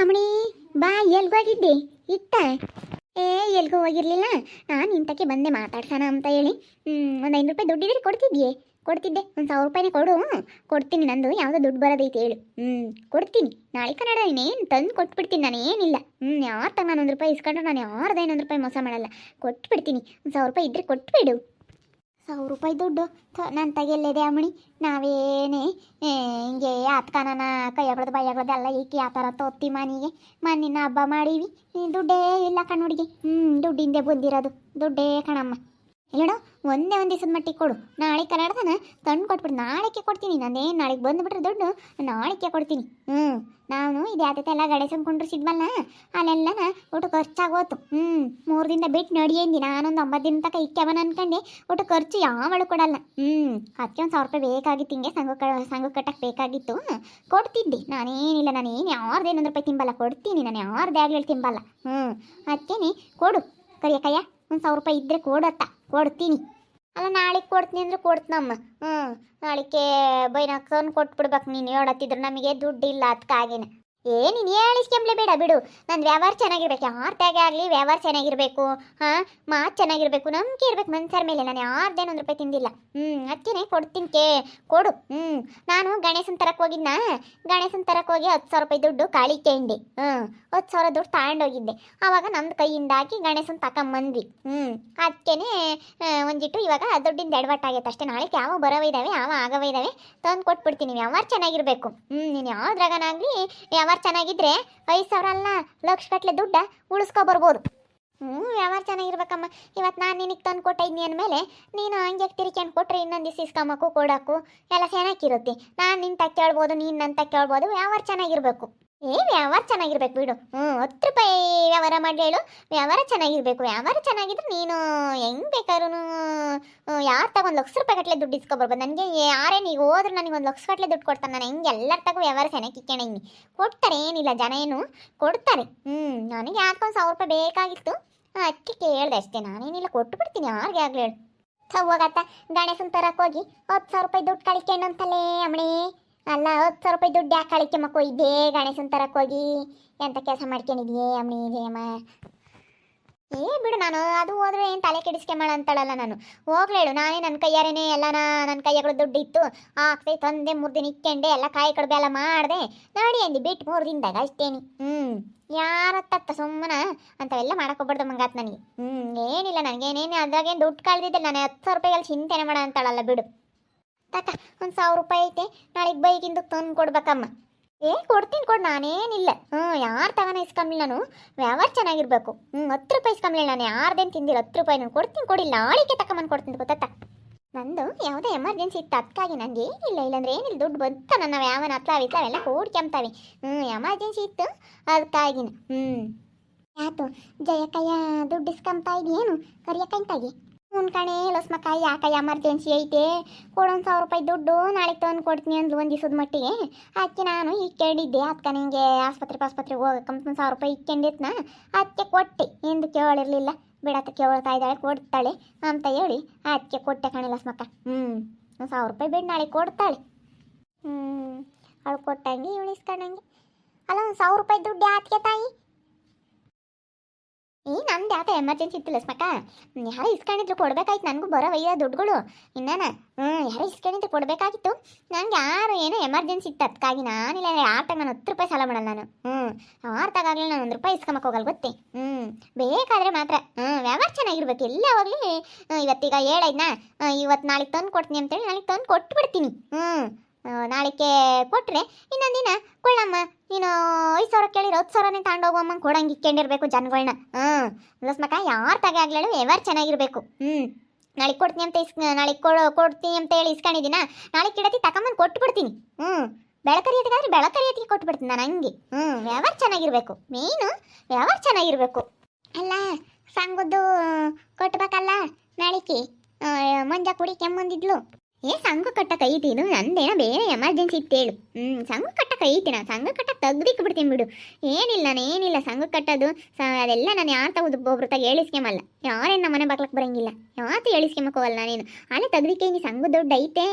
ಅಮ್ಮಣಿ, ಬಾ, ಎಲ್ಗೋಗಿದ್ದೆ? ಇತ್ತ ಏ, ಎಲ್ಗೂ ಹೋಗಿರ್ಲಿಲ್ಲ? ನಾನು ಇಂಥಕ್ಕೆ ಬಂದೆ ಮಾತಾಡ್ಸೋಣ ಅಂತ ಹೇಳಿ. ಒಂದು ಐನೂರು ರೂಪಾಯಿ ದುಡ್ಡಿದ್ರೆ ಕೊಡ್ತಿದ್ಯೆ? ಕೊಡ್ತಿದ್ದೆ. ಒಂದು ಸಾವಿರ ರೂಪಾಯಿನೇ ಕೊಡು ಕೊಡ್ತೀನಿ, ನಂದು ಯಾವುದೋ ದುಡ್ಡು ಬರೋದೈತೆ ಹೇಳು. ಹ್ಞೂ ಕೊಡ್ತೀನಿ. ನಾಳೆ ಕನ್ನಡ ಇನ್ನೇನು ತಂದು ಕೊಟ್ಬಿಡ್ತೀನಿ ನಾನು ಏನಿಲ್ಲ ಹ್ಞೂ ಯಾರು ತಂಗ ನಾನು ಒಂದು ರೂಪಾಯಿ ಇಸ್ಕೊಂಡ್ರೆ, ನಾನು ಯಾರ್ದು ಐನೊಂದು ರೂಪಾಯಿ ಮೋಸ ಮಾಡಲ್ಲ. ಕೊಟ್ಬಿಡ್ತೀನಿ. ಒಂದು ಸಾವಿರ ರೂಪಾಯಿ ಇದ್ದರೆ ಕೊಟ್ಬಿಡು. ಸಾವಿರ ರೂಪಾಯಿ ದುಡ್ಡು. ನಾನು ತೆಗೆಯಲ್ಲಿದೆ ಅಮ್ಮಣಿ? ನಾವೇನೇ ಹಿಂಗೆ ಆತ್ಕನ ಕೈ ಹಾಕೊಳ್ಳೋದು ಬೈ ಹಾಕೊಳ್ಳೋದು ಎಲ್ಲ ಈಕಿ ಆ ಥರ ತೋತಿ ಮನೆಗೆ. ಮಣ್ಣಿನ ಹಬ್ಬ ಮಾಡೀವಿ. ದುಡ್ಡೇ ಇಲ್ಲ ಕಣ್ಣುಡಿಗೆ ಹ್ಞೂ ದುಡ್ಡಿಂದೆ ಬಂದಿರೋದು. ದುಡ್ಡೇ ಕಣಮ್ಮ. ಹೇಳೋ ಒಂದೇ ಒಂದು ದಿವಸದ ಮಟ್ಟಿಗೆ ಕೊಡು. ನಾಳೆ ಕನ್ನಡದನ ತಂದು ಕೊಟ್ಬಿಡು. ನಾಳೆಕ್ಕೆ ಕೊಡ್ತೀನಿ. ನಾನೇನು ನಾಳೆಗೆ ಬಂದುಬಿಟ್ರೆ ದುಡ್ಡು ನಾಳೆಕ್ಕೆ ಕೊಡ್ತೀನಿ. ಹ್ಞೂ ನಾನು ಇದು ಯಾತೈತೆ ಎಲ್ಲ ಗಣೇಶನ್ ಕುಂಡ್ರಿಸಿದ್ವಲ್ಲ ಅಲ್ಲೆಲ್ಲನ ಊಟ ಖರ್ಚಾಗೋತು. ಹ್ಞೂ ಮೂರು ದಿನ ಬಿಟ್ಟು ನಡಿಯಂದಿ ನಾನೊಂದು ಒಂಬತ್ತು ದಿನ ತನಕ ಇಕ್ಕವನ ಅನ್ಕಂಡೆ. ಊಟ ಖರ್ಚು ಯಾವಳು ಕೊಡಲ್ಲ ಹ್ಞೂ ಅದಕ್ಕೆ ಒಂದು ಸಾವಿರ ರೂಪಾಯಿ ಬೇಕಾಗಿತ್ತು ಹಿಂಗೆ. ಸಂಘ ಕ, ಸಂಘ ಕಟ್ಟಕ್ಕೆ ಬೇಕಾಗಿತ್ತು. ಕೊಡ್ತಿದ್ದೆ. ನಾನೇನಿಲ್ಲ. ನಾನು ಏನು ಯಾರ್ದು ಏನೊಂದು ರೂಪಾಯಿ ತಿಂಬಲ್ಲ. ಕೊಡ್ತೀನಿ. ನಾನು ಯಾರ್ದು ಆಗಲಿ ತಿಂಬಲ್ಲ. ಹ್ಞೂ ಅದಕ್ಕೇನೆ ಕೊಡು. ಕರಿಯಕಯ್ಯ ಒಂದು ಸಾವಿರ ರೂಪಾಯಿ ಇದ್ದರೆ ಕೊಡತ್ತ. ಕೊಡ್ತೀನಿ. ಅಲ್ಲ ನಾಳೆಗೆ ಕೊಡ್ತೀನಿ ಅಂದ್ರೆ ಕೊಡ್ತೀನಮ್ಮ. ಹ್ಞೂ ನಾಳೆಗೆ ಬೈನಾಕ್ ತಂದು ಕೊಟ್ಬಿಡ್ಬೇಕು ನೀನು ಹೇಳತ್ತಿದ್ರು ನಮಗೆ ದುಡ್ಡಿಲ್ಲ ಅದಕ್ಕಾಗಿನ ಏ ನೀನು ಹೇಳಿಸ್ಕೊಂಬ್ಲೆ ಬೇಡ, ಬಿಡು. ನನ್ನ ವ್ಯವಹಾರ ಚೆನ್ನಾಗಿರ್ಬೇಕು. ಯಾರ್ದಾಗೆ ಆಗಲಿ ವ್ಯವಹಾರ ಚೆನ್ನಾಗಿರಬೇಕು, ಹಾಂ? ಮಾತು ಚೆನ್ನಾಗಿರಬೇಕು. ನಂಬಿಕೆ ಇರಬೇಕು ಮನ್ಸರ ಮೇಲೆ. ನಾನು ಯಾರ್ದೇನು ಒಂದು ರೂಪಾಯಿ ತಿಂದಿಲ್ಲ. ಹ್ಞೂ ಅದಕ್ಕೇನೆ ಕೊಡ್ತೀನಿ ಕೇ. ಕೊಡು. ಹ್ಞೂ ನಾನು ಗಣೇಶನ ತರಕ್ಕೆ ಹೋಗಿದ್ನ? ಗಣೇಶನ ತರಕ್ಕೆ ಹೋಗಿ ಹತ್ತು ಸಾವಿರ ರೂಪಾಯಿ ದುಡ್ಡು ಕಾಳಿಕೆಂಡೆ ಹ್ಞೂ ಹತ್ತು ಸಾವಿರ ದುಡ್ಡು ತಗೊಂಡೋಗಿದ್ದೆ. ಆವಾಗ ನಮ್ದು ಕೈಯಿಂದ ಹಾಕಿ ಗಣೇಶನ ತಕೊಂಬಂದ್ವಿ. ಹ್ಞೂ ಅದಕ್ಕೇನೆ ಒಂದಿಟ್ಟು ಇವಾಗ ದುಡ್ಡಿಂದ ಎಡವಟ್ಟಾಗೈತೆ ಅಷ್ಟೇ. ನಾಳೆ ಯಾವ ಬರವ ಇದ್ದಾವೆ ಯಾವ ಆಗವ ಇದ್ದಾವೆ ತಂದು ಕೊಟ್ಬಿಡ್ತೀನಿ ವ್ಯವಹಾರ ಚೆನ್ನಾಗಿರಬೇಕು. ಹ್ಞೂ ನೀನು ಯಾವ್ದ್ರಾಗನಾಗಲಿ ವ್ಯವಹಾರ ಚೆನ್ನಾಗಿದ್ರೆ ಐದು ಸಾವಿರ ಅಲ್ಲ ಲಕ್ಷ ಗಟ್ಟಲೆ ದುಡ್ಡ ಉಳಿಸ್ಕೊ ಬರ್ಬೋದು. ಹ್ಞೂ ವ್ಯವಹಾರ ಚೆನ್ನಾಗಿರ್ಬೇಕಮ್ಮ. ಇವತ್ತು ನಾನು ನಿನಗೆ ತಂದು ಕೊಟ್ಟಿದ್ನಿ ಅಂದಮೇಲೆ ನೀನು ಹಂಗೆ ತಿರ್ಕೊಂಡು ಕೊಟ್ರೆ ಇನ್ನೊಂದು ದಿವಸ ಇಸ್ಕೊಂಬಕು ಕೊಡೋಕು ಎಲ್ಲ ಚೆನ್ನಾಗಿರುತ್ತೆ ನಾನು ನಿಂತ ಕೇಳ್ಬೋದು, ನೀನು ನಂತ ಕೇಳ್ಬೋದು ವ್ಯವಹಾರ ಚೆನ್ನಾಗಿರ್ಬೇಕು. ಏ ವ್ಯವಹಾರ ಚೆನ್ನಾಗಿರ್ಬೇಕು ಬಿಡು. ಹ್ಞೂ ಹತ್ತು ರೂಪಾಯಿ ವ್ಯವಹಾರ ಮಾಡಿ ಹೇಳು. ವ್ಯವಹಾರ ಚೆನ್ನಾಗಿರ್ಬೇಕು. ವ್ಯವಹಾರ ಚೆನ್ನಾಗಿದ್ರೆ ನೀನು ಹೆಂಗೆ ಬೇಕಾದ್ರೂ ಯಾರು ತಗೊಂಡು ಲಕ್ಷ ರೂಪಾಯಿ ಕಟ್ಲೆ ದುಡ್ಡು ಇಸ್ಕೊಬರ್ಬೋದು ನನಗೆ ಯಾರೇ ನೀವು ಹೋದ್ರೆ ನನಗೆ ಒಂದು ಲಕ್ಷ ಕಟ್ಲೆ ದುಡ್ಡು ಕೊಡ್ತಾನೆ. ನಾನು ಹೆಂಗೆ ಎಲ್ಲರ ತಗೋ ವ್ಯವಹಾರ ಚೆನ್ನಾಗಿ ಹಿಂಗೆ ಕೊಡ್ತಾರೆ ಏನಿಲ್ಲ, ಜನ ಏನು ಕೊಡ್ತಾರೆ. ಹ್ಞೂ ನನಗೆ ಯಾಕೊಂದು ಸಾವಿರ ರೂಪಾಯಿ ಬೇಕಾಗಿತ್ತು. ಅಕ್ಕಿ ಕೇಳಿದೆ ಅಷ್ಟೇ. ನಾನೇನಿಲ್ಲ ಕೊಟ್ಟು ಬಿಡ್ತೀನಿ ಯಾರಿಗೆ ಆಗಲಿ ಹೇಳು. ಹೋಗತ್ತ ಗಣೇಶನ್ ತರಕ್ಕೆ ಹೋಗಿ ಹತ್ತು ಸಾವಿರ ರೂಪಾಯಿ ದುಡ್ಡು ಕಳಿಕೊಂಡು ಅಂತಲೇ ಅಮ್ಮಣಿ. ಅಲ್ಲ ಹತ್ತು ಸಾವಿರ ರೂಪಾಯಿ ದುಡ್ಡು ಯಾಕೆ ಕಳಿಕೆ ಮಕ್ಕೋ ಇದ್ದೇ ಗಣೇಶನ್ ತರಕ್ಕೆ ಹೋಗಿ ಎಂತ ಕೆಲಸ ಮಾಡ್ಕೊಂಡಿದ್ಯೇ ನೀ ಜಯಮ್ಮ ಏ ಬಿಡು ನಾನು, ಅದು ಹೋದ್ರೆ ಏನು ತಲೆ ಕೆಡಿಸ್ಕೊಂಬೇಡ ಅಂತಾಳಲ್ಲ ನಾನು. ಹೋಗ್ಲೇಳು ನಾನೇ ನನ್ನ ಕೈಯಾರೇನೆ ಎಲ್ಲ ನನ್ನ ಕೈಯಾಗಳು ದುಡ್ಡು ಇತ್ತು. ಹಾಕ್ದೆ, ತಂದೆ ಮೂರು ದಿನ ಇಕ್ಕೊಂಡೆ ಎಲ್ಲ ಕಾಯಿ ಕಡ್ಬೆ ಎಲ್ಲ ಮಾಡಿದೆ. ನೋಡಿ ಅಂದಿ, ಬಿಟ್ಟು ಮೂರು ದಿನದಾಗ ಅಷ್ಟೇನಿ. ಹ್ಞೂ ಯಾರ ತತ್ತ ಸುಮ್ಮನೆ? ಅಂಥವೆಲ್ಲ ಮಾಡಕ್ಕೋಗ್ಬಾರ್ದು ಮಂಗಾತ್ ನನಗೆ ಹ್ಞೂ ಏನಿಲ್ಲ, ನನಗೇನೇನು, ಅದ್ರಾಗೇನು ದುಡ್ಡು ಕಳೆದಿದ್ದಿಲ್ಲ, ನಾನು ಹತ್ತು ಸಾವಿರ ರೂಪಾಯಿಗೆ ಚಿಂತೆನೆ ಮಾಡ ಅಂತಾಳಲ್ಲ ಬಿಡು. ತಕ್ಕ ಒಂದು ಸಾವಿರ ರೂಪಾಯಿ ಐತೆ. ನಾಳೆಗೆ ಬೈಕಿಂದ ತಂದು ಕೊಡ್ಬೇಕಮ್ಮ. ಏ, ಕೊಡ್ತೀನಿ ಕೊಡು, ನಾನೇನಿಲ್ಲ. ಹ್ಞೂ ಯಾರು ತಗೋಣ ಇಸ್ಕೊಂಬಿಲ್ಲ ನಾನು? ವ್ಯವಹಾರ ಚೆನ್ನಾಗಿರ್ಬೇಕು. ಹ್ಞೂ ಹತ್ತು ರೂಪಾಯಿ ಇಸ್ಕೊಂಬಿಲ್ಲ ನಾನು ಯಾರ್ದೇನು ತಿಂದಿಲ್ಲ ಹತ್ತು ರೂಪಾಯಿ ನಾನು ಕೊಡ್ತೀನಿ ಕೊಡಿ ನಾಳೆಗೆ ತಗೊಂಬಂದು ಕೊಡ್ತೀನಿ ಗೊತ್ತಾ ನಂದು ಯಾವುದೇ ಎಮರ್ಜೆನ್ಸಿ ಇತ್ತು ಅದಕ್ಕಾಗಿ ನನಗೆ ಏನಿಲ್ಲ, ಇಲ್ಲಾಂದ್ರೆ ಏನಿಲ್ಲ, ದುಡ್ಡು ಬಂತ ನನ್ನ ಯಾವನ ಹತ್ಲಾವ ಅವೆಲ್ಲ ಕೂಡ್ಕೊಂತಾವೆ ಹ್ಞೂ ಎಮರ್ಜೆನ್ಸಿ ಇತ್ತು ಅದಕ್ಕಾಗಿನ ಹ್ಞೂ ಯಾತು, ಜಯಕಯ್ಯ ದುಡ್ಡು ಇಸ್ಕೊಂತ ಇದೆಯೇನು ಕರಿಯಕ್ಕಂತಾಗಿ ಕಣೆ ಲಸ್ಮಕ್ಕ ಯಾಕ ಎಮರ್ಜೆನ್ಸಿ ಐತೆ? ಕೊಡೊಂದು ಸಾವಿರ ರೂಪಾಯಿ ದುಡ್ಡು ನಾಳೆ ತಂದು ಕೊಡ್ತೀನಿ ಅಂದ್ಲು ಒಂದು ದಿವಸದ ಮಟ್ಟಿಗೆ. ಅದಕ್ಕೆ ನಾನು ಈಗ ಕೇಳಿದ್ದೆ ಅದಕ್ಕೆ ನಿಂಗೆ ಆಸ್ಪತ್ರೆ ಆಸ್ಪತ್ರೆಗೆ ಹೋಗಕ್ಕಂತ ಒಂದು ಸಾವಿರ ರೂಪಾಯಿ ಇಕ್ಕೊಂಡಿತ್ನ ಅದಕ್ಕೆ ಕೊಟ್ಟೆ, ಎಂದು ಕೇಳಿರಲಿಲ್ಲ. ಬಿಡತ್ತ ಕೇಳ್ತಾ ಇದ್ದಾಳೆ, ಕೊಡ್ತಾಳೆ ಅಂತ ಹೇಳಿ ಅದಕ್ಕೆ ಕೊಟ್ಟೆ ಕಣೆ ಲಸ್ಮಕ್ಕ ಹ್ಞೂ ಒಂದು ಸಾವಿರ ರೂಪಾಯಿ ಬಿಡು ನಾಳೆ ಕೊಡ್ತಾಳೆ. ಹ್ಞೂ ಅವಳು ಕೊಟ್ಟಂಗೆ, ಇವಳು ಇಸ್ಕೊಂಡಂಗೆ. ಅಲ್ಲ, ಒಂದು ಸಾವಿರ ರೂಪಾಯಿ ದುಡ್ಡು ಆತ್ಕೆ ತಾಯಿ? ಏ ನಮ್ದು ಯಾಕೆ ಎಮರ್ಜೆನ್ಸಿ ಇತ್ತು ಲಸ್ಮಕ್ಕ ಯಾರು ಇಸ್ಕೊಂಡಿದ್ರು, ಕೊಡ್ಬೇಕಾಯ್ತು. ನನಗೂ ಬರೋ ವಯ್ಯ ದುಡ್ಡುಗಳು. ಇನ್ನೇನ? ಹ್ಞೂ ಯಾರು ಇಸ್ಕೊಂಡಿದ್ರು, ಕೊಡಬೇಕಾಗಿತ್ತು. ನನಗೆ ಯಾರು ಏನೋ ಎಮರ್ಜೆನ್ಸಿ ಇತ್ತು ಅದಕ್ಕಾಗಿ ನಾನಿಲ್ಲ. ಯಾರ ತಗ ನಾನು ಹತ್ತು ರೂಪಾಯಿ ಸಾಲ ಮಾಡಲ್ಲ ನಾನು. ಹ್ಞೂ ಯಾರು ತಗಾಗಲಿ ನಾನು ಒಂದು ರೂಪಾಯಿ ಇಸ್ಕೊಂಬಕ್ಕೆ ಹೋಗಲ್ಲ ಗೊತ್ತೇ. ಹ್ಞೂ ಬೇಕಾದರೆ ಮಾತ್ರ. ಹ್ಞೂ ವ್ಯವಹಾರ ಚೆನ್ನಾಗಿರ್ಬೇಕು. ಎಲ್ಲ ಹೋಗಲಿ. ಇವತ್ತೀಗ ಹೇಳೈದ್ನಾ ಇವತ್ತು ನಾಳೆಗೆ ತಂದು ಕೊಡ್ತೀನಿ ಅಂತೇಳಿ ನಾಳೆಗೆ ತಂದು ಕೊಟ್ಬಿಡ್ತೀನಿ. ಹ್ಞೂ ನಾಳೆಗೆ ಕೊಟ್ಟರೆ ಇನ್ನೊಂದು ದಿನ, ಕೊಳ್ಳಮ್ಮ, ನೀನು ಐದು ಸಾವಿರ ಕೇಳಿರೋ, ಹತ್ತು ಸಾವಿರನೇ ತಗೊಂಡೋಗಮ್ಮ ಕೊಡಂಗೆ ಇಕ್ಕೊಂಡಿರ್ಬೇಕು ಜನಗಳನ್ನ ಹ್ಞೂ ಲಸ್ಮಕ ಯಾರು ತಗ ಆಗ್ಲೇಳು ವ್ಯವಹಾರ ಚೆನ್ನಾಗಿರಬೇಕು. ಹ್ಞೂ ನಾಳೆ ಕೊಡ್ತೀನಿ ಅಂತ ಇಸ್ ನಾಳೆ ಕೊಡ್ತೀನಿ ಅಂತ ಹೇಳಿ ಇಸ್ಕೊಂಡಿದ್ದೀನ? ನಾಳೆ ಕಿಡತಿ ತಗೊಂಬಂದು ಕೊಟ್ಬಿಡ್ತೀನಿ. ಹ್ಞೂ ಬೆಳಕರಿಯತಿಗಾದ್ರೆ ಬೆಳಕರಿಯತಿಗೆ ಕೊಟ್ಬಿಡ್ತೀನಿ ನಾನು ಹಂಗೆ. ಹ್ಞೂ ವ್ಯವಹಾರ ಚೆನ್ನಾಗಿರಬೇಕು. ಮೇಯ್ನು ವ್ಯವಹಾರ ಚೆನ್ನಾಗಿರಬೇಕು. ಅಲ್ಲ, ಸಂಗದ್ದು ಕೊಟ್ಬೇಕಲ್ಲ, ನಾಳಿಕೆ. ಮಂಜ ಕುಡಿ ಕೆಮ್ಮಂದಿದ್ಲು. ಏ, ಸಂಘ ಕಟ್ಟ ಇದು ನಂದೇನೋ ಬೇರೆ ಎಮರ್ಜೆನ್ಸಿ ಇತ್ತು ಹೇಳು. ಹ್ಞೂ ಸಂಘ ಕಟ್ಟ ಐತಿ ನಾನು ಸಂಘ ಕಟ್ಟ ತೆಗ್ದಿಕ್ ಬಿಡ್ತೀನಿ ಬಿಡು. ಏನಿಲ್ಲ ನಾನು ಏನಿಲ್ಲ ಸಂಘ ಕಟ್ಟೋದು, ಸ, ಅದೆಲ್ಲ ನಾನು ಯಾರು ತಗೋದು ಒಬ್ರು ತಗ ಹೇಳಿಸ್ಕೊಂಬಲ್ಲ. ಯಾರೇನು ನಮ್ಮ ಮನೆ ಬಗ್ಲಕ್ಕೆ ಬರಂಗಿಲ್ಲ. ಯಾವತ್ತು ಹೇಳಿಸ್ಕೊಂಬಕ್ಕೆ ಹೋಗಲ್ಲ ನಾನೇನು ಅಲ್ಲೇ ತೆಗ್ದಿಕ್ಕೆ ಹಿಂಗೆ ಸಂಘದ ದುಡ್ಡು ಐತೆ?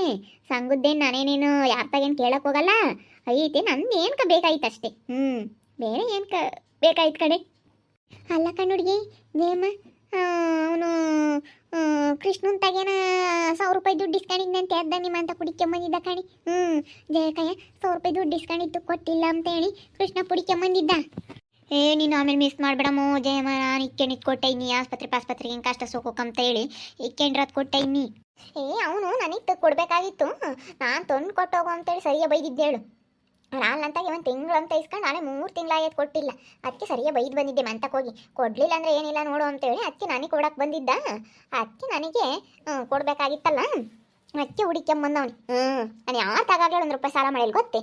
ಸಂಘದ್ದೇನು ನಾನೇನೇನು ಯಾರ ತಗೇನು ಕೇಳಕ್ಕೆ ಹೋಗಲ್ಲ? ಐತೆ, ನಂದು ಏನ್ಕ ಬೇಕಾಯ್ತು ಅಷ್ಟೇ. ಹ್ಞೂ ಬೇರೆ ಏನ್ಕ ಬೇಕಾಯ್ತು ಕಡೆ ಅಲ್ಲ ಕಣ್ಣು ಹುಡುಗಿ, ನೇಮ ಅವನು ಕೃಷ್ಣನ್ ತಗೇನ ಸಾವಿರ ರೂಪಾಯಿ ದುಡ್ಡು ಅಂತ ಅದ್ದ ನಿಮ್ಮ ಅಂತ ಕುಡಿಕೊಂಬಂದಿದ್ದ ಕಣಿ. ಹ್ಞೂ ಜಯಕಯ್ಯ ಸಾವಿರ ರೂಪಾಯಿ ದುಡ್ಡು ಇಸ್ಕೊಂಡಿದ್ದು ಕೊಟ್ಟಿಲ್ಲ ಅಂತ ಹೇಳಿ ಕೃಷ್ಣ ಕುಡಿಕೊಂಬಂದಿದ್ದ ಏ ನೀನು ಆಮೇಲೆ ಮಿಸ್ ಮಾಡ್ಬೇಡಮ್ಮ ಜಯಮ್ಮ ನಾನು ಇಕ್ಕೆಣಿದ್ ಕೊಟ್ಟೆ ಇನ್ನಿ ಆಸ್ಪತ್ರೆ ಪಾಸ್ಪತ್ರೆಗೆ ಹಿಂಗೆ ಕಷ್ಟ ಸೋಕೋಕಂತ ಹೇಳಿ. ಇಕ್ಕೆಂಡ್ರದ್ ಕೊಟ್ಟೆ ಇನ್ನಿ. ಏ ಅವನು ನನಗೆ ಕೊಡಬೇಕಾಗಿತ್ತು. ನಾನು ತಂದು ಕೊಟ್ಟೋಗು ಅಂತೇಳಿ ಸರಿಯಾಗಿ ಬೈದಿದ್ದೆ ಹೇಳು ನಾನಂತ ಒಂದು ತಿಂಗಳು ಅಂತ ಇಸ್ಕೊಂಡು ನಾನೇ ಮೂರು ತಿಂಗಳಾಗೈತೆ ಕೊಟ್ಟಿಲ್ಲ. ಅದಕ್ಕೆ ಸರಿಯಾಗಿ ಬೈದು ಬಂದಿದ್ದೆ ಮಂತಕ್ಕೆ ಹೋಗಿ. ಕೊಡಲಿಲ್ಲ ಅಂದರೆ ಏನಿಲ್ಲ ನೋಡು ಅಂತೇಳಿ ಅದಕ್ಕೆ ನನಗೆ ಕೊಡಕ್ಕೆ ಬಂದಿದ್ದ. ಅದಕ್ಕೆ ನನಗೆ ಕೊಡಬೇಕಾಗಿತ್ತಲ್ಲ. ಅದಕ್ಕೆ ಹುಡಿಕೊಂಬಂದವನು. ಹ್ಞೂ ನಾನು ಯಾರು ತಗಾಗಲೇ ಒಂದು ರೂಪಾಯಿ ಸಾಲ ಮಾಡಿಲ್ಲ ಗೊತ್ತೇ?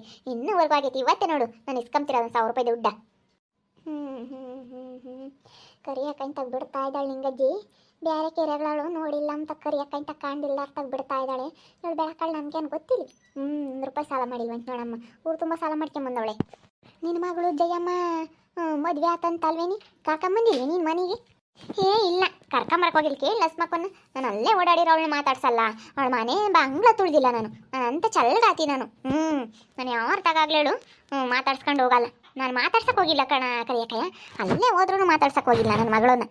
ವರ್ಗ ಆಗೈತಿ ಇವತ್ತೇ ನೋಡು, ನಾನು ಇಸ್ಕೊಂತೀರ ಒಂದು ಸಾವಿರ ರೂಪಾಯಿ ದುಡ್ಡ. ಹ್ಞೂ ಹ್ಞೂ ಹ್ಞೂ ಹ್ಞೂ ಕರಿಯಾಕಂತ ಬಿಡ್ತಾ ಇದ್ದಾಳೆ ನಿಂಗಜ್ಜಿ. ಬೇರೆ ಕೆರೆಗಳು ನೋಡಿಲ್ಲ ಅಂತ ಕರಿಯಕ್ಕಂತ ಕಾಣಿಲ್ಲ ಅಂತ ಬಿಡ್ತಾ ಇದ್ದಾಳೆ. ನೋಡಿ ಬೆಳಕಾಳು ನಮ್ಗೇನು ಗೊತ್ತಿಲ್ಲ. ಹ್ಞೂ ಒಂದು ರೂಪಾಯಿ ಸಾಲ ಮಾಡಿಲ್ವಂತ ನೋಡಮ್ಮ. ಊರು ತುಂಬ ಸಾಲ ಮಾಡ್ಕೊಂಬಂದವಳೆ. ನಿನ್ನ ಮಗಳು ಜಯಮ್ಮ ಮದುವೆ ಆತಂತಲ್ವೇನಿ ಕರ್ಕೊಂಬಂದಿಲ್ವಿ ನೀನು ಮನೆಗೆ? ಏ ಇಲ್ಲ. ಕರ್ಕೊಂಬರಕ್ಕೆ ಕೇಳಿ ಲಸ್ಮಕ್ಕನ್ನ ನಾನು ಅಲ್ಲೇ ಓಡಾಡಿರೋ ಅವಳನ್ನ ಮಾತಾಡ್ಸಲ್ಲ. ಅವಳ ಮನೆ ಬಂಗ್ಲ ತುಳಿದಿಲ್ಲ ನಾನು. ನಾನು ಅಂತ ಚಲ್ಗಾತಿ ನಾನು. ಹ್ಞೂ ನಾನು ಯಾರು ತಗಾಗ್ಲೇಳು ಹ್ಞೂ ಮಾತಾಡ್ಸ್ಕೊಂಡು ಹೋಗಲ್ಲ. ನಾನು ಮಾತಾಡ್ಸಕ್ಕೆ ಹೋಗಿಲ್ಲ ಕಣ ಕರಿಯಕ್ಕೆ ಅಲ್ಲೇ ಹೋದ್ರೂ ಮಾತಾಡ್ಸಕ್ಕೆ ಹೋಗಿಲ್ಲ ನನ್ನ ಮಗಳನ್ನ.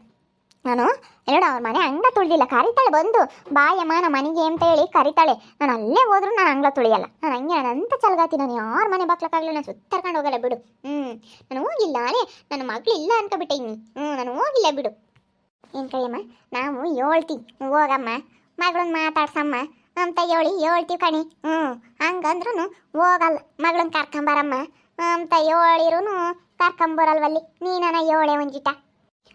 ನಾನು ಎರಡು ಅವ್ರ ಮನೆ ಅಂಗ ತುಳಿದಿಲ್ಲ. ಕರಿತಾಳೆ ಬಂದು ಬಾಯಮ್ಮ ನಮ್ಮ ಮನೆಗೆ ಅಂತ ಹೇಳಿ ಕರಿತಾಳೆ. ನಾನು ಅಲ್ಲೇ ಹೋದ್ರೂ ನಾನು ಅಂಗ್ಲ ತುಳಿಯಲ್ಲ. ನಾನು ಹಂಗೆ ಅಂತ ಚಲ್ಗಾತಿ ನಾನು ಯಾರ ಮನೆ ಬಾಕ್ಲಕ್ಕಾಗಲಿ ನಾನು ಸುತ್ತರ್ಕೊಂಡು ಹೋಗಲ್ಲ ಬಿಡು. ಹ್ಞೂ ನಾನು ಹೋಗಿಲ್ಲ ಅಲ್ಲೇ ನನ್ನ ಮಗಳು ಇಲ್ಲ ಅನ್ಕೊಬಿಟ್ಟೆ ಹ್ಞೂ ನಾನು ಹೋಗಿಲ್ಲ ಬಿಡು. ಏನು ಕೈಯಮ್ಮ ನಾವು ಹೇಳ್ತೀವಿ ಹೋಗಮ್ಮ. ಮಗಳನ್ನ ಮಾತಾಡ್ಸಮ್ಮ. ಅಂತ ಹೇಳಿ ಹೇಳ್ತೀವಿ ಕಣಿ. ಹ್ಞೂ ಹಂಗಂದ್ರೂ ಹೋಗಲ್ಲ. ಮಗಳನ್ನ ಕರ್ಕೊಂಬರಮ್ಮ. ಅಂತ ಹೇಳಿರೂ ಕರ್ಕೊಂಬರಲ್ವಲ್ಲಿ. ನೀನನ ಹೇಳೆ ಒಂಜಿಟ.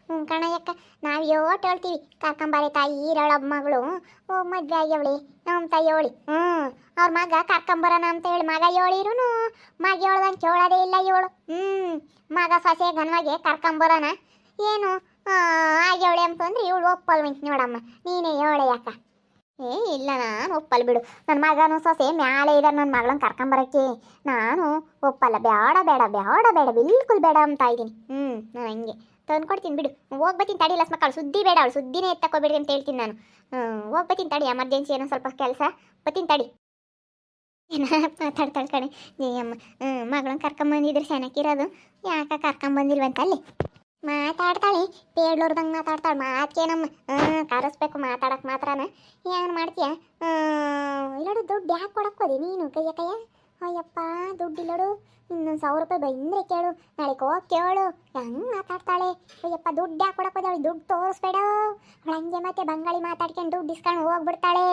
ಹ್ಞೂ ಕಣಯ್ಯಕ್ಕ ನಾವು ಯೋಟ್ ಹೇಳ್ತೀವಿ, ಕರ್ಕೊಂಬಾರೆ ತಾಯಿ ಈರಳೊಬ್ಬ ಮಗಳು. ಓ, ಮದ್ವೆ ಆಗ್ಯವಳಿ ತಾಯಿ ಹೇಳಿ ಹ್ಞೂ ಅವ್ರ ಮಗ ಕರ್ಕೊಂಬರೋಣ ಅಂತ ಹೇಳಿ ಮಗ ಯೋಳಿರುನು ಮಗ ಹೇಳ್ದಂಗೆ ಕೇಳೋದೇ ಇಲ್ಲ ಇವಳು. ಹ್ಞೂ ಮಗ ಸೊಸೆ ಗನ್ಮಗೆ ಕರ್ಕೊಂಬರೋಣ ಏನು? ಆಗ್ಯವಳೆ ಅಂತಂದ್ರೆ ಇವಳು ಒಪ್ಪಲ್ವಂತ ನೋಡಮ್ಮ. ನೀನೇ ಏಳೆ ಯಾಕ? ಏ, ಇಲ್ಲ, ನಾನು ಒಪ್ಪಲ್ಲ ಬಿಡು. ನನ್ನ ಮಗನು ಸೊಸೆ ಮ್ಯಾಲೆ ಇದ್ದಾರೆ ನನ್ನ ಮಗಳನ್ನ ಕರ್ಕೊಂಬರಕ್ಕೆ. ನಾನು ಒಪ್ಪಲ್ಲ. ಬೇಡ ಬೇಡ ಬೇಡ ಬೇಡ, ಬಿಲ್ಕುಲ್ ಬೇಡ ಅಂತ ಇದ್ದೀನಿ. ಹ್ಞೂ ನಾನು ಹಂಗೆ. ತಂದ್ಕೊಡ್ತೀನಿ ಬಿಡು. ಹೋಗ್ಬತ್ತೀನಿ ತಡಿ ಲಸ್ ಮಕ್ಕಳು ಸುದ್ದಿ ಬೇಡ ಅವಳು. ಸುದ್ದಿನೇ ಎತ್ತಕೋಬೇಡಿ ಅಂತ ಹೇಳ್ತೀನಿ ನಾನು. ಹೋಗ್ಬತ್ತೀನಿ ತಡಿ. ಎಮರ್ಜೆನ್ಸಿ ಏನೋ ಸ್ವಲ್ಪ ಕೆಲಸ. ಬತ್ತೀನಿ ತಡಿ. ಏನ ಮಾತಾಡ್ತಾಳೆ ಕಣೆ. ಅಮ್ಮ. ಹ್ಞೂ ಮಗಳನ್ನ ಕರ್ಕೊಂಬಂದಿದ್ರು ಚೆನ್ನಾಗಿರೋದು ಯಾಕ ಕರ್ಕೊಂಬಂದಿಲ್ವಂತ ಅಲ್ಲಿ? ಮಾತಾಡ್ತಾಳೆ ಪೇಡ್ಲೋರ್ದಂಗೆ ಮಾತಾಡ್ತಾಳೆ ಮಾತೇನಮ್ಮ ಹ್ಞೂ ಕರೆಸ್ಬೇಕು. ಮಾತಾಡಕ್ಕೆ ಮಾತ್ರನ. ಏನು ಮಾಡ್ತೀಯ? ಇಲ್ಲಡು ದುಡ್ಡು ಯಾಕೆ ಕೊಡಕ್ಕೆ ನೀನು? ಕೈಯ ಕೈಯ? ಅಯ್ಯಪ್ಪ, ದುಡ್ಡಿಲ್ಲಡು. ಇನ್ನೊಂದು ಸಾವಿರ ರೂಪಾಯಿ ಬಂದರೆ ಕೇಳು. ನಾಳೆ ಹೋಗಿ ಕೇಳು. ಹೆಂಗೆ ಮಾತಾಡ್ತಾಳೆ? ಅಯ್ಯಪ್ಪ, ದುಡ್ಡು ಯಾಕೆ ಕೊಡಕ್ಕೆ ದುಡ್ಡು ತೋರಿಸ್ಬೇಡ. ಅವಳು ಹಂಗೆ ಮತ್ತೆ ಬಂಗಾಳಿ ಮಾತಾಡ್ಕೊಂಡು ದುಡ್ಡು ಇಸ್ಕೊಂಡು ಹೋಗ್ಬಿಡ್ತಾಳೆ.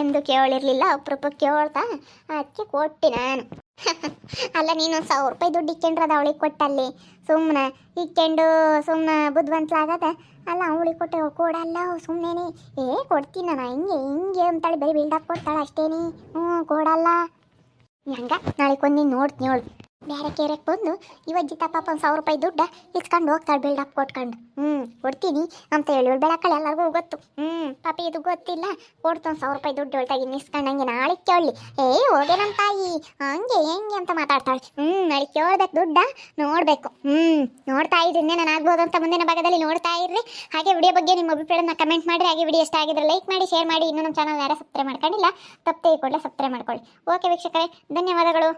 ಎಂದು ಕೇಳಿರ್ಲಿಲ್ಲ ಅಪ್ರೂಪ ಕೇಳ್ತಾ ಅದಕ್ಕೆ ಕೊಟ್ಟೆ ನಾನು. ಅಲ್ಲ ನೀನು ಸಾವಿರ ರೂಪಾಯಿ ದುಡ್ಡು ಇಕ್ಕೊಂಡ್ರದ ಅವಳಿಗೆ ಕೊಟ್ಟಲ್ಲಿ. ಸುಮ್ಮನೆ ಇಕ್ಕೊಂಡು ಸುಮ್ಮನೆ ಬುದ್ಧಿವಂತಲಾಗದ. ಅಲ್ಲ, ಅವಳಿಗೆ ಕೊಟ್ಟೆ ಕೊಡಲ್ಲ ಸುಮ್ಮನೆ ಏ, ಕೊಡ್ತೀನಿ ನಾನು. ಹಿಂಗೆ ಹಿಂಗೆ ಅಂತಾಳೆ. ಬರೀ ಬಿಲ್ಡಪ್ ಕೊಡ್ತಾಳೆ ಅಷ್ಟೇನಿ. ಹ್ಞೂ ಕೊಡಲ್ಲ. ಹಂಗ ನಾಳೆ ಕೊಂದಿನ ನೋಡ್ತೀನಿ ಅವಳು ಬೇರೆ ಕೇರಕ್ಕೆ ಬಂದು ಇವಜ್ಜಿತ ಪಾಪ ಒಂದು ಸಾವಿರ ರೂಪಾಯಿ ದುಡ್ಡ ಇಸ್ಕೊಂಡು ಹೋಗ್ತಾಳೆ ಬಿಲ್ಡಪ್ ಕೊಟ್ಕೊಂಡು. ಹ್ಞೂ ಕೊಡ್ತೀನಿ ಅಂತ ಹೇಳಿ ಬೆಳಕಳೆ ಎಲ್ಲರಿಗೂ ಗೊತ್ತು. ಹ್ಞೂ ಪಾಪ ಇದು ಗೊತ್ತಿಲ್ಲ. ಕೊಡ್ತು ಒಂದು ಸಾವಿರ ರೂಪಾಯಿ ದುಡ್ಡು ಹೊಳ್ತಾಗಿ ಇಸ್ಕೊಂಡು ಹಂಗೆ ನಾಳೆ ಕೇಳಲಿ. ಏ ಹೋಗೆ ನಮ್ಮ ತಾಯಿ. ಹಂಗೆ, ಹೆಂಗೆ ಅಂತ ಮಾತಾಡ್ತಾಳೆ. ಹ್ಞೂ ನಾಳೆ ಕೇಳ್ಬೇಕು ದುಡ್ಡ. ನೋಡಬೇಕು. ಹ್ಞೂ ನೋಡ್ತಾ ಇದ್ದೀನಿ ನಾನು ಆಗ್ಬೋದು ಅಂತ ಮುಂದಿನ ಭಾಗದಲ್ಲಿ ನೋಡ್ತಾ ಇರ್ರಿ. ಹಾಗೆ ವಿಡಿಯೋ ಬಗ್ಗೆ ನಿಮ್ಮ ಅಭಿಪ್ರಾಯನ ಕಮೆಂಟ್ ಮಾಡಿ ಹಾಗೆ ವಿಡಿಯೋ ಇಷ್ಟ ಆಗಿದ್ರೆ ಲೈಕ್ ಮಾಡಿ ಶೇರ್ ಮಾಡಿ. ಇನ್ನೂ ನಮ್ಮ ಚಾನಲ್ ಯಾರು ಸಬ್ಸ್ಕ್ರೈಬ್ ಮಾಡ್ಕೊಂಡಿಲ್ಲ, ತಪ್ಪದೆ ಕೂಡಲೇ ಸಬ್ಸ್ಕ್ರೈಬ್ ಮಾಡ್ಕೊಳ್ಳಿ. ಓಕೆ ವೀಕ್ಷಕರೇ, ಧನ್ಯವಾದಗಳು.